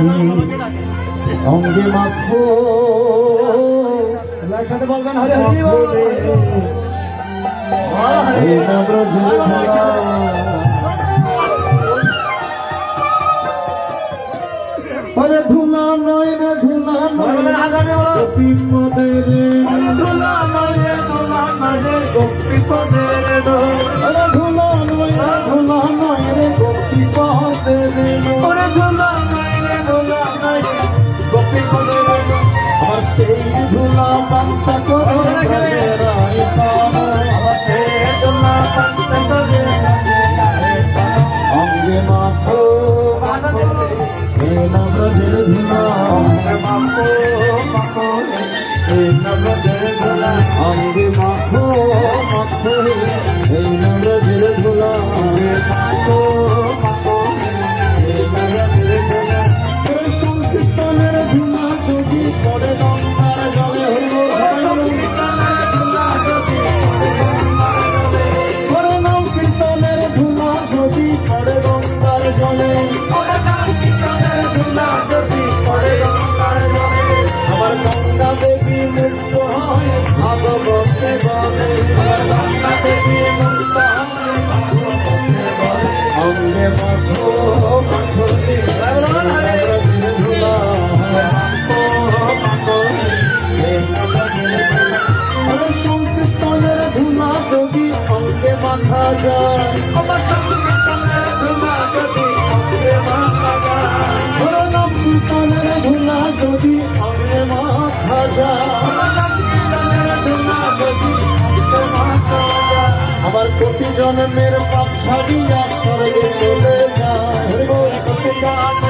রাখি অঙ্গে মাখো একসাথে বলবেন হরে হরি হরে ধুনা নয় রে ধুনা নয় বিপদে রে। ধুনা নয়। রে ধুনা নয় রে বিপদে রে ধুনা নয় রে ধুনা নয় রে বিপদে রে ধুনা ধুলা বাচ্চা করো সঙ্গে মধু কোটি জন্মের পাপ ছাড়িয়া স্বর্গে চলে যায়।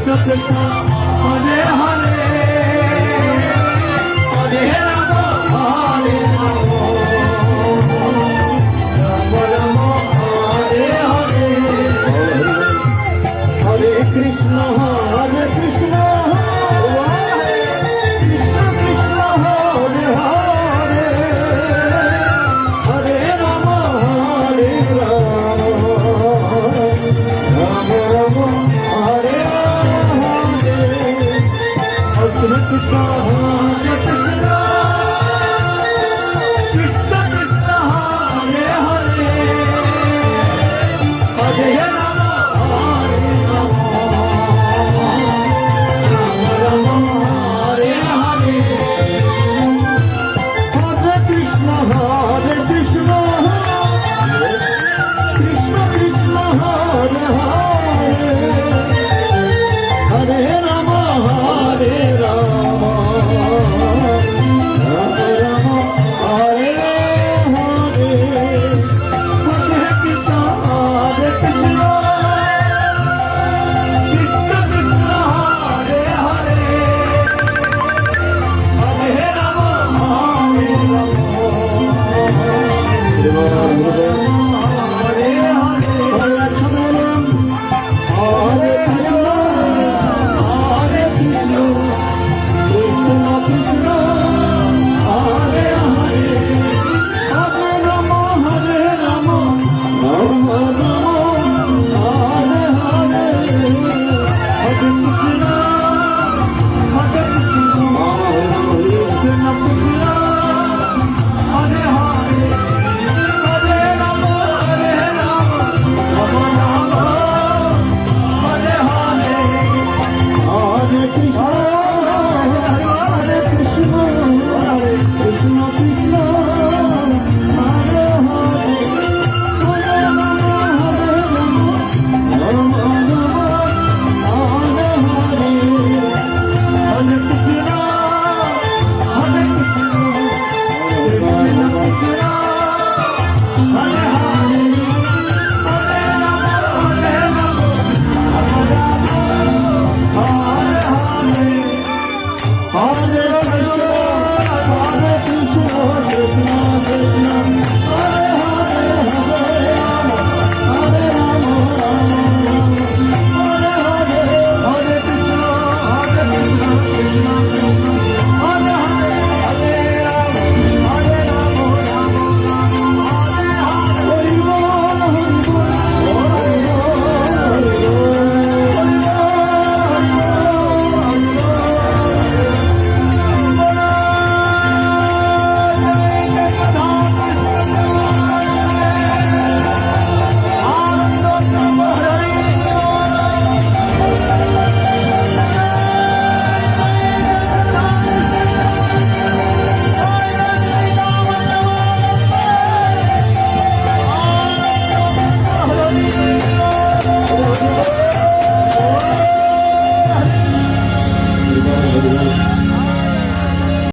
Krishna Krishna.